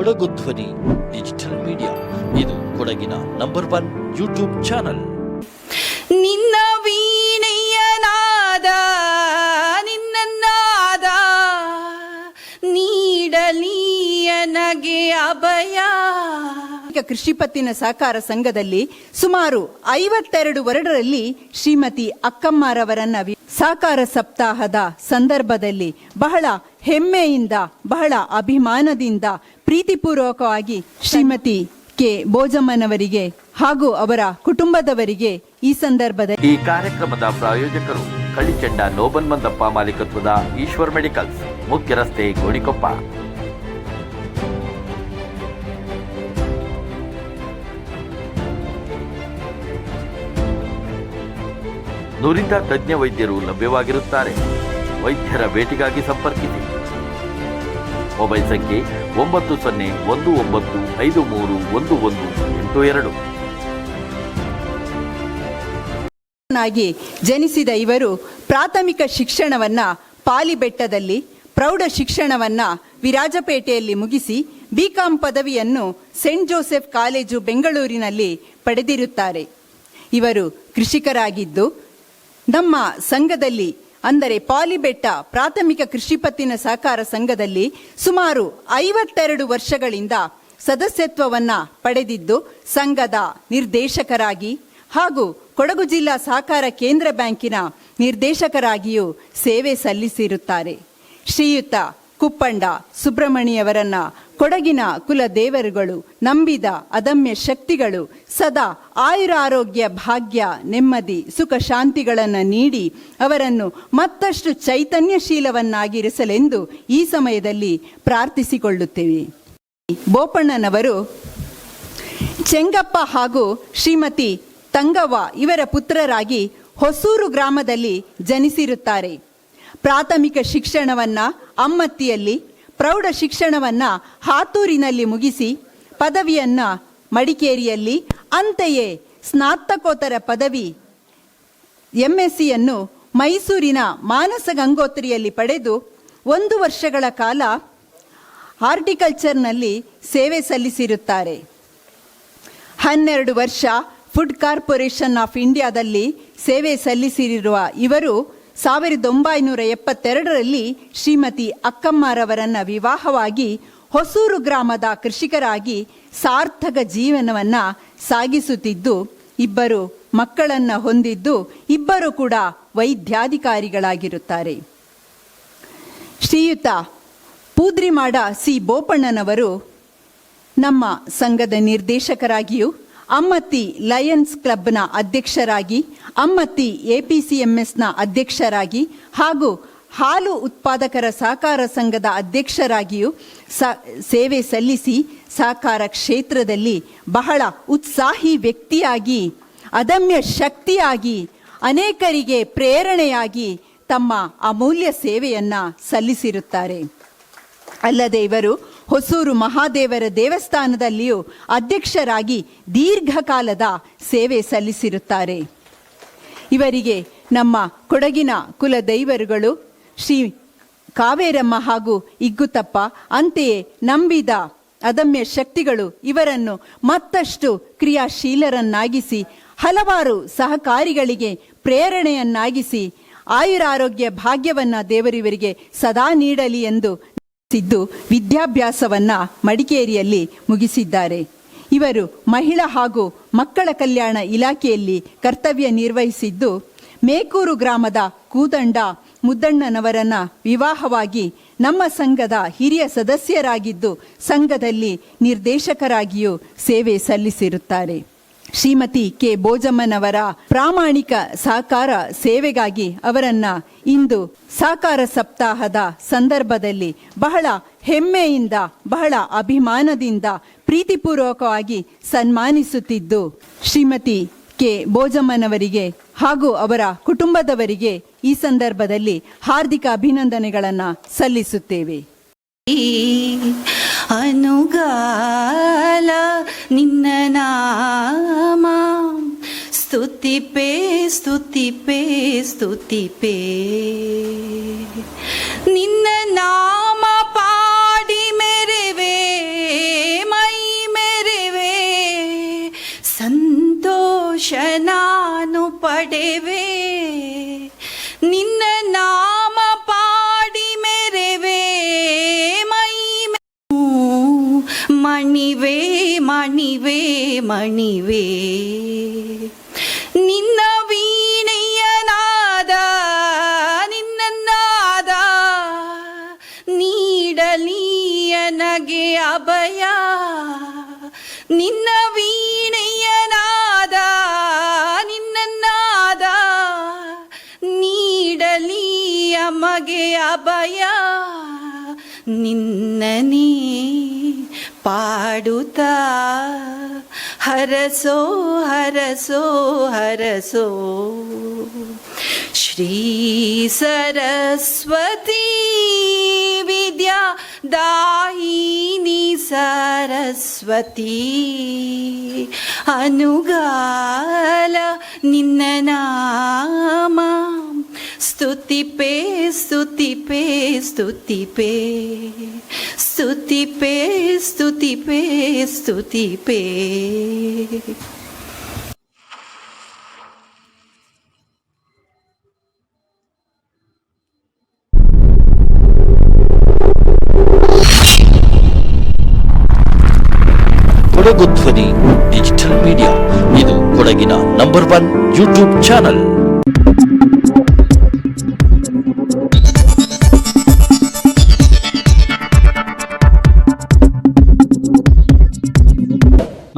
ಕೊಡಗು ಧ್ವನಿ digital media ಇದು ಕೊಡಗಿನ ನಂಬರ್ ಒನ್ ಯೂಟ್ಯೂಬ್ ಚಾನಲ್ ನಿನ್ನ ವೀಣೆಯ ನಾದ ನೀಡಲೀಯನಗೆ ನಾದ ನೀಡಲೀಯ ನಗೆ ಅಭಯ. ಈಗ ಕೃಷಿ ಪತ್ತಿನ ಸಹಕಾರ ಸಂಘದಲ್ಲಿ ಸುಮಾರು ಐವತ್ತೆರಡು ವರ್ಡರಲ್ಲಿ ಶ್ರೀಮತಿ ಅಕ್ಕಮ್ಮರವರನ್ನ ಸಹಕಾರ ಸಪ್ತಾಹದ ಸಂದರ್ಭದಲ್ಲಿ ಬಹಳ ಹೆಮ್ಮೆಯಿಂದ ಬಹಳ ಅಭಿಮಾನದಿಂದ ಪ್ರೀತಿಪೂರ್ವಕವಾಗಿ ಶ್ರೀಮತಿ ಕೆ. ಬೋಜಮ್ಮನವರಿಗೆ ಹಾಗೂ ಅವರ ಕುಟುಂಬದವರಿಗೆ ಈ ಸಂದರ್ಭದಲ್ಲಿ ಈ ಕಾರ್ಯಕ್ರಮದ ಪ್ರಾಯೋಜಕರು ಕಳಿಚಂಡ ನೋಬನ್ ಮಂದಪ್ಪ ಮಾಲೀಕತ್ವದ ಈಶ್ವರ್ ಮೆಡಿಕಲ್ಸ್, ಮುಖ್ಯ ರಸ್ತೆ ಗೋಡಿಕೊಪ್ಪ ನುರಿತ ತಜ್ಞ ವೈದ್ಯರು ಲಭ್ಯವಾಗಿರುತ್ತಾರೆ. ವೈದ್ಯರ ಭೇಟಿಗಾಗಿ ಸಂಪರ್ಕಿಸಿ. ಮೊಬೈಲ್ ಸಂಖ್ಯೆ ಒಂಬತ್ತು ಸೊನ್ನೆ ಒಂದು ಒಂಬತ್ತು ಐದು ಮೂರು ಒಂದು ಒಂದು ಎಂಟು ಎರಡು. ಜನಿಸಿದ ಇವರು ಪ್ರಾಥಮಿಕ ಶಿಕ್ಷಣವನ್ನ ಪಾಲಿಬೆಟ್ಟದಲ್ಲಿ, ಪ್ರೌಢ ಶಿಕ್ಷಣವನ್ನ ವಿರಾಜಪೇಟೆಯಲ್ಲಿ ಮುಗಿಸಿ ಬಿಕಾಂ ಪದವಿಯನ್ನು ಸೆಂಟ್ ಜೋಸೆಫ್ ಕಾಲೇಜು ಬೆಂಗಳೂರಿನಲ್ಲಿ ಪಡೆದಿರುತ್ತಾರೆ. ಇವರು ಕೃಷಿಕರಾಗಿದ್ದು ನಮ್ಮ ಸಂಘದಲ್ಲಿ ಅಂದರೆ ಪಾಲಿಬೆಟ್ಟ ಪ್ರಾಥಮಿಕ ಕೃಷಿ ಪತ್ತಿನ ಸಹಕಾರ ಸಂಘದಲ್ಲಿ ಸುಮಾರು ಐವತ್ತೆರಡು ವರ್ಷಗಳಿಂದ ಸದಸ್ಯತ್ವವನ್ನು ಪಡೆದಿದ್ದು ಸಂಘದ ನಿರ್ದೇಶಕರಾಗಿ ಹಾಗೂ ಕೊಡಗು ಜಿಲ್ಲಾ ಸಹಕಾರ ಕೇಂದ್ರ ಬ್ಯಾಂಕಿನ ನಿರ್ದೇಶಕರಾಗಿಯೂ ಸೇವೆ ಸಲ್ಲಿಸಿರುತ್ತಾರೆ. ಶ್ರೀಯುತ ಕುಪ್ಪಂಡ ಸುಬ್ರಹ್ಮಣಿಯವರನ್ನ ಕೊಡಗಿನ ಕುಲ ದೇವರುಗಳು ನಂಬಿದ ಅದಮ್ಯ ಶಕ್ತಿಗಳು ಸದಾ ಆಯುರಾರೋಗ್ಯ ಭಾಗ್ಯ, ನೆಮ್ಮದಿ, ಸುಖ ಶಾಂತಿಗಳನ್ನು ನೀಡಿ ಅವರನ್ನು ಮತ್ತಷ್ಟು ಚೈತನ್ಯಶೀಲವನ್ನಾಗಿರಿಸಲೆಂದು ಈ ಸಮಯದಲ್ಲಿ ಪ್ರಾರ್ಥಿಸಿಕೊಳ್ಳುತ್ತೇವೆ. ಬೋಪಣ್ಣನವರು ಚೆಂಗಪ್ಪ ಹಾಗೂ ಶ್ರೀಮತಿ ತಂಗವ್ವ ಇವರ ಪುತ್ರರಾಗಿ ಹೊಸೂರು ಗ್ರಾಮದಲ್ಲಿ ಜನಿಸಿರುತ್ತಾರೆ. ಪ್ರಾಥಮಿಕ ಶಿಕ್ಷಣವನ್ನ ಅಮ್ಮತ್ತಿಯಲ್ಲಿ, ಪ್ರೌಢ ಶಿಕ್ಷಣವನ್ನ ಹಾತೂರಿನಲ್ಲಿ ಮುಗಿಸಿ, ಪದವಿಯನ್ನ ಮಡಿಕೇರಿಯಲ್ಲಿ, ಅಂತೆಯೇ ಸ್ನಾತಕೋತ್ತರ ಪದವಿ ಎಂ ಎಂಎಸ್ಸಿಯನ್ನು ಮೈಸೂರಿನ ಮಾನಸ ಗಂಗೋತ್ರಿಯಲ್ಲಿ ಪಡೆದು ಒಂದು ವರ್ಷಗಳ ಕಾಲ ಹಾರ್ಟಿಕಲ್ಚರ್ನಲ್ಲಿ ಸೇವೆ ಸಲ್ಲಿಸಿರುತ್ತಾರೆ. ಹನ್ನೆರಡು ವರ್ಷ ಫುಡ್ ಕಾರ್ಪೊರೇಷನ್ ಆಫ್ ಇಂಡಿಯಾದಲ್ಲಿ ಸೇವೆ ಸಲ್ಲಿಸಿರುವ ಇವರು ಸಾವಿರದ ಒಂಬೈನೂರ ಎಪ್ಪತ್ತೆರಡರಲ್ಲಿ ಶ್ರೀಮತಿ ಅಕ್ಕಮ್ಮರವರನ್ನ ವಿವಾಹವಾಗಿ ಹೊಸೂರು ಗ್ರಾಮದ ಕೃಷಿಕರಾಗಿ ಸಾರ್ಥಕ ಜೀವನವನ್ನ ಸಾಗಿಸುತ್ತಿದ್ದು, ಇಬ್ಬರು ಮಕ್ಕಳನ್ನ ಹೊಂದಿದ್ದು ಇಬ್ಬರು ಕೂಡ ವೈದ್ಯಾಧಿಕಾರಿಗಳಾಗಿರುತ್ತಾರೆ. ಶ್ರೀಯುತ ಪೂದ್ರಿಮಾಡ ಸಿ ಬೋಪಣ್ಣನವರು ನಮ್ಮ ಸಂಘದ ನಿರ್ದೇಶಕರಾಗಿಯೂ ಅಮ್ಮತ್ತಿ ಲಯನ್ಸ್ ಕ್ಲಬ್ನ ಅಧ್ಯಕ್ಷರಾಗಿ ಅಮ್ಮತ್ತಿ ಎಪಿಸಿಎಂಎಸ್ನ ಅಧ್ಯಕ್ಷರಾಗಿ ಹಾಗೂ ಹಾಲು ಉತ್ಪಾದಕರ ಸಹಕಾರ ಸಂಘದ ಅಧ್ಯಕ್ಷರಾಗಿಯೂ ಸ, ಸೇವೆ ಸಲ್ಲಿಸಿ ಸಹಕಾರ ಕ್ಷೇತ್ರದಲ್ಲಿ ಬಹಳ ಉತ್ಸಾಹಿ ವ್ಯಕ್ತಿಯಾಗಿ, ಅದಮ್ಯ ಶಕ್ತಿಯಾಗಿ, ಅನೇಕರಿಗೆ ಪ್ರೇರಣೆಯಾಗಿ ತಮ್ಮ ಅಮೂಲ್ಯ ಸೇವೆಯನ್ನು ಸಲ್ಲಿಸಿರುತ್ತಾರೆ. ಅಲ್ಲದೆ ಇವರು ಹೊಸೂರು ಮಹಾದೇವರ ದೇವಸ್ಥಾನದಲ್ಲಿಯೂ ಅಧ್ಯಕ್ಷರಾಗಿ ದೀರ್ಘಕಾಲದ ಸೇವೆ ಸಲ್ಲಿಸಿರುತ್ತಾರೆ. ಇವರಿಗೆ ನಮ್ಮ ಕೊಡಗಿನ ಕುಲ ದೈವರುಗಳು ಶ್ರೀ ಕಾವೇರಮ್ಮ ಹಾಗೂ ಇಗ್ಗುತಪ್ಪ ಅಂತೆಯೇ ನಂಬಿದ ಅದಮ್ಯ ಶಕ್ತಿಗಳು ಇವರನ್ನು ಮತ್ತಷ್ಟು ಕ್ರಿಯಾಶೀಲರನ್ನಾಗಿಸಿ, ಹಲವಾರು ಸಹಕಾರಿಗಳಿಗೆ ಪ್ರೇರಣೆಯನ್ನಾಗಿಸಿ, ಆಯುರಾರೋಗ್ಯ ಭಾಗ್ಯವನ್ನು ದೇವರಿವರಿಗೆ ಸದಾ ನೀಡಲಿ ಎಂದು ಸಿದ್ದು ವಿದ್ಯಾಭ್ಯಾಸವನ್ನ ಮಡಿಕೇರಿಯಲ್ಲಿ ಮುಗಿಸಿದ್ದಾರೆ. ಇವರು ಮಹಿಳಾ ಹಾಗೂ ಮಕ್ಕಳ ಕಲ್ಯಾಣ ಇಲಾಖೆಯಲ್ಲಿ ಕರ್ತವ್ಯ ನಿರ್ವಹಿಸಿದ್ದು, ಮೇಕೂರು ಗ್ರಾಮದ ಕೂದಂಡ ಮುದ್ದಣ್ಣನವರನ್ನ ವಿವಾಹವಾಗಿ ನಮ್ಮ ಸಂಘದ ಹಿರಿಯ ಸದಸ್ಯರಾಗಿದ್ದು, ಸಂಘದಲ್ಲಿ ನಿರ್ದೇಶಕರಾಗಿಯೂ ಸೇವೆ ಸಲ್ಲಿಸಿರುತ್ತಾರೆ. ಶ್ರೀಮತಿ ಕೆ. ಬೋಜಮ್ಮನವರ ಪ್ರಾಮಾಣಿಕ ಸಹಕಾರ ಸೇವೆಗಾಗಿ ಅವರನ್ನ ಇಂದು ಸಹಕಾರ ಸಪ್ತಾಹದ ಸಂದರ್ಭದಲ್ಲಿ ಬಹಳ ಹೆಮ್ಮೆಯಿಂದ, ಬಹಳ ಅಭಿಮಾನದಿಂದ, ಪ್ರೀತಿಪೂರ್ವಕವಾಗಿ ಸನ್ಮಾನಿಸುತ್ತಿದ್ದು ಶ್ರೀಮತಿ ಕೆ. ಬೋಜಮ್ಮನವರಿಗೆ ಹಾಗೂ ಅವರ ಕುಟುಂಬದವರಿಗೆ ಈ ಸಂದರ್ಭದಲ್ಲಿ ಹಾರ್ದಿಕ ಅಭಿನಂದನೆಗಳನ್ನು ಸಲ್ಲಿಸುತ್ತೇವೆ. ಅನುಗಾಲ ನಿನ್ನ ನಾಮ. అనుగాల ಪೇ నామా ಸ್ತುತಿಪೇ ಸ್ತುತಿಪೇ ಸ್ತುತಿಪೇ ನಿನ್ನ ನಾಮ ಪಾಡಿ ಮೆರೆವೆ, ಮೈ ಮೆರೆವೆ. ಸಂತೋಷ ನಾನು ಪಡೆವೆ. ಮಣಿವೆ ನಿನ್ನ ವೀಣೆಯ ನಾದ ನಿನ್ನ ನಾದ ನೀಡಲಿಯ ನಗೆ ಅಭಯ. ನಿನ್ನ ವೀಣೆಯ ನಾದ ನಿನ್ನ ನಾದ ಮಗೆ ಅಭಯ. ನಿನ್ನನೇ ಪಾಡುತ್ತಾ ಹರಸೋ ಹರಸೋ ಹರಸೋ ಶ್ರೀ ಸರಸ್ವತಿ ವಿದ್ಯಾ ದಾಯಿನಿ ಸರಸ್ವತಿ ಅನುಗಾಲ ನಿನ್ನ ನಾಮ ಸ್ತುತಿಪೇ ಸ್ತುತಿಪೇ ಸ್ತುತಿಪೇ ಸ್ತುತಿಪೇ ಸ್ತುತಿಪೇ ಸ್ತುತಿಪೇ ಕೊಡಗು ಧ್ವನಿ ಡಿಜಿಟಲ್ ಮೀಡಿಯಾ. ಇದು ಕೊಡಗಿನ ನಂಬರ್ ಒನ್ ಯೂಟ್ಯೂಬ್ ಚಾನಲ್